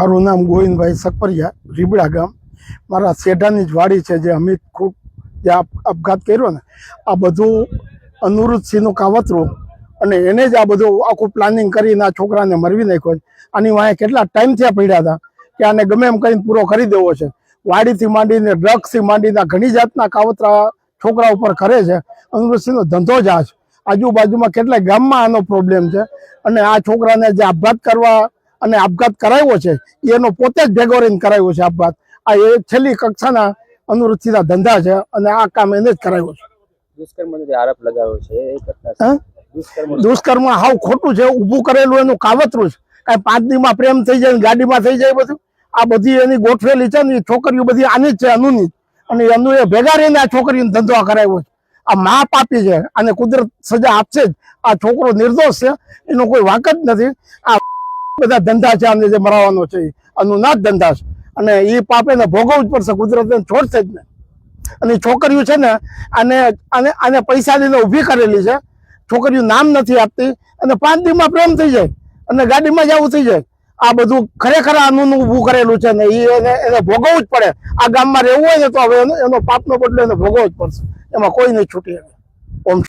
મારું નામ ગોવિંદભાઈ સકપરિયા, રીબડા ગામ. મારા શેઢાની જ વાડી છે જે અમિત ખૂબ જે આપ- આપઘાત કર્યો ને, આ બધું અનુરૂધસિંહનું કાવતરું અને એને જ આ બધું આખું પ્લાનિંગ કરીને આ છોકરાને મરવી નાખ્યો છે. આની વાંહે કેટલા ટાઈમથી આ પડ્યા હતા કે આને ગમે એમ કરીને પૂરો કરી દેવો છે. વાડીથી માંડીને ડ્રગ્સથી માંડીને ઘણી જાતના કાવતરા છોકરા ઉપર કરે છે. અનુરૂધસિંહનો ધંધો જ આ છે. આજુબાજુમાં કેટલાય ગામમાં આનો પ્રોબ્લેમ છે અને આ છોકરાને જે આપઘાત કરવા અને આપઘાત કરાવ્યો છે એનો પોતે જ ભેગો રહીને કરાવ્યો છે આપઘાત. આ એ છેલ્લી કક્ષાના અનુવૃત્તિના ધંધા છે અને આ કામ એને જ કરાવ્યો છે. દુષ્કર્મનો જે આરોપ લગાવ્યો છે એ ઘટના દુષ્કર્મ. હાવ ખોટું છે ઊભું કરેલું એનું કાવતરું છે. કાંઈ પાંચ દીમાં પ્રેમ થઈ જાય ગાડીમાં થઈ જાય બધું? આ બધી એની ગોઠવેલી છે ને એ છોકરીઓ બધી આની જ છે અનુની અને એનું એ ભેગા રહીને આ છોકરીને ધંધો કરાવ્યો છે. આ મા પાપી છે અને કુદરત સજા આપશે જ. આ છોકરો નિર્દોષ છે એનો કોઈ વાંક જ નથી. આ બધા ધંધા છે આમને જે મરાવાનો છે આનું ના જ ધંધા છે. અને એ પાપ ભોગવવું જ પડશે કુદરતને છોડશે જ ને. અને છોકરીઓ છે ને, આને આને પૈસા લઈને ઊભી કરેલી છે. છોકરીઓ નામ નથી આપતી, અને પાંચ દિવસમાં પ્રેમ થઈ જાય, અને ગાડીમાં જ થઈ જાય. આ બધું ખરેખર આનું ઊભું કરેલું છે ને એને એને ભોગવવું જ પડે. આ ગામમાં રહેવું હોય ને, તો હવે એનો- પાપનો બદલો એને ભોગવવો જ પડશે. એમાં કોઈ નહીં છૂટી ઓમ